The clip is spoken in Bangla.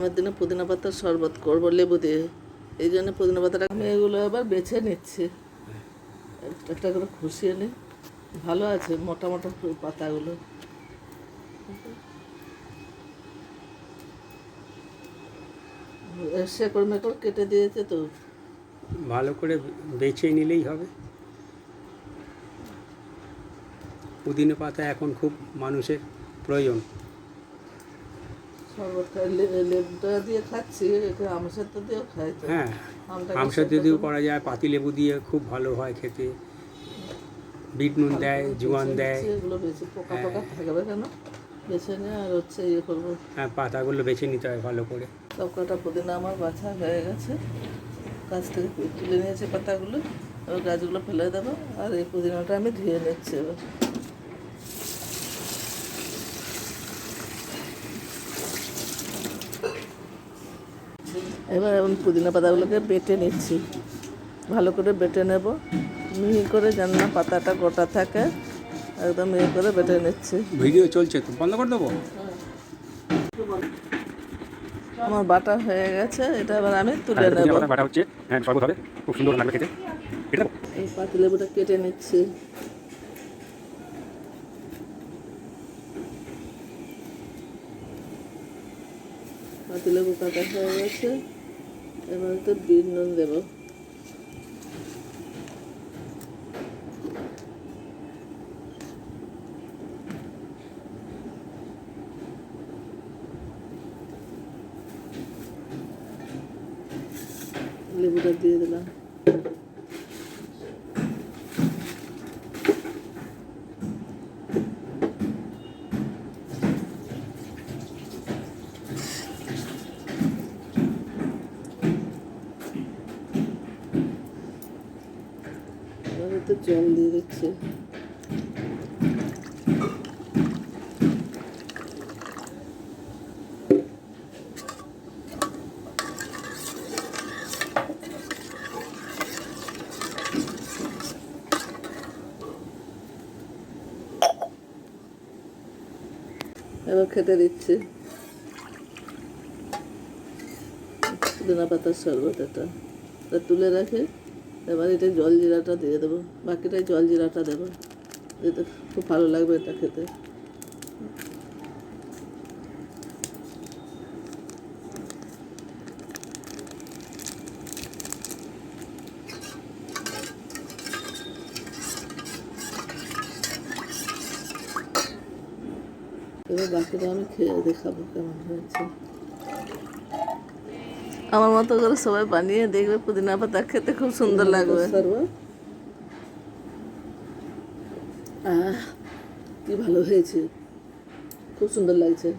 আমার দিনে পুদিনা পাতার শরবত করব, লেবু দিয়ে। এই জন্য পুদিনা পাতাটা আমি এগুলো আবার বেছে নিচ্ছি। একটা করে খুশিয়ে নিই ভালো আছে মোটা মোটা পাতাগুলো। শেকড় মেকড় কেটে দিয়েছে তো। ভালো করে বেছে নিলেই হবে। পুদিনা পাতা এখন খুব মানুষের প্রয়োজন। শরবত খাই লেবুটা দিয়ে খাচ্ছি এটা দিয়েও খাই হ্যাঁ দিয়েও করা। যায় পাতিলেবু দিয়ে খুব ভালো হয় খেতে। বিট নুন দেয় জোয়ান দেয়। এগুলো বেশি পোকা পোকা থাকবে কেন? বেছে নিয়ে আর হচ্ছে ইয়ে করব। হ্যাঁ পাতাগুলো বেছে নিতে হয় ভালো করে। সব কটা পুদিনা আমার বাছা হয়ে গেছে। গাছ থেকে তুলে নিয়েছি পাতাগুলো এবার গাছগুলো ফেলে দেবো আর এই পুদিনাটা আমি ধুয়ে নিচ্ছি এবার। এবার এখন পুদিনা পাতাগুলোকে বেটে নিচ্ছি। ভালো করে বেটে নেব। মিহি করে যেন না পাতাটা গোটা থাকে একদম মিহি করে বেটে নিচ্ছি। ভিডিও চলছে তো? বন্ধ করে দেবো? আমার বাটা হয়ে গেছে এটা এবার আমি তুলে নেব। বাটা হচ্ছে হ্যাঁ হবে খুব সুন্দর লাগবে খেতে। এটা এই পাতিলেবুটা কেটে নিচ্ছি। পাতিলেবু কাটা হয়ে গেছে। এবার তো বিট নুন দেবো। লেবুটা দিয়ে দিলাম। তো জল দিয়ে দিচ্ছি। খেতে দিচ্ছি। পুদিনা পাতার শরবত এটা। তুলে রাখে। এবার এটা জল জিরাটা দিয়ে দেবো। বাকিটাই জল জিরাটা দেবো। এতে খুব ভালো লাগবে এটা খেতে। এবার বাকিটা আমি খেয়ে দেখাবো কেমন হয়েছে। আমার মতো করে সবাই বানিয়ে দেখবে, পুদিনা পাতা খেতে খুব সুন্দর লাগবে। কি ভালো হয়েছে। খুব সুন্দর লাগছে।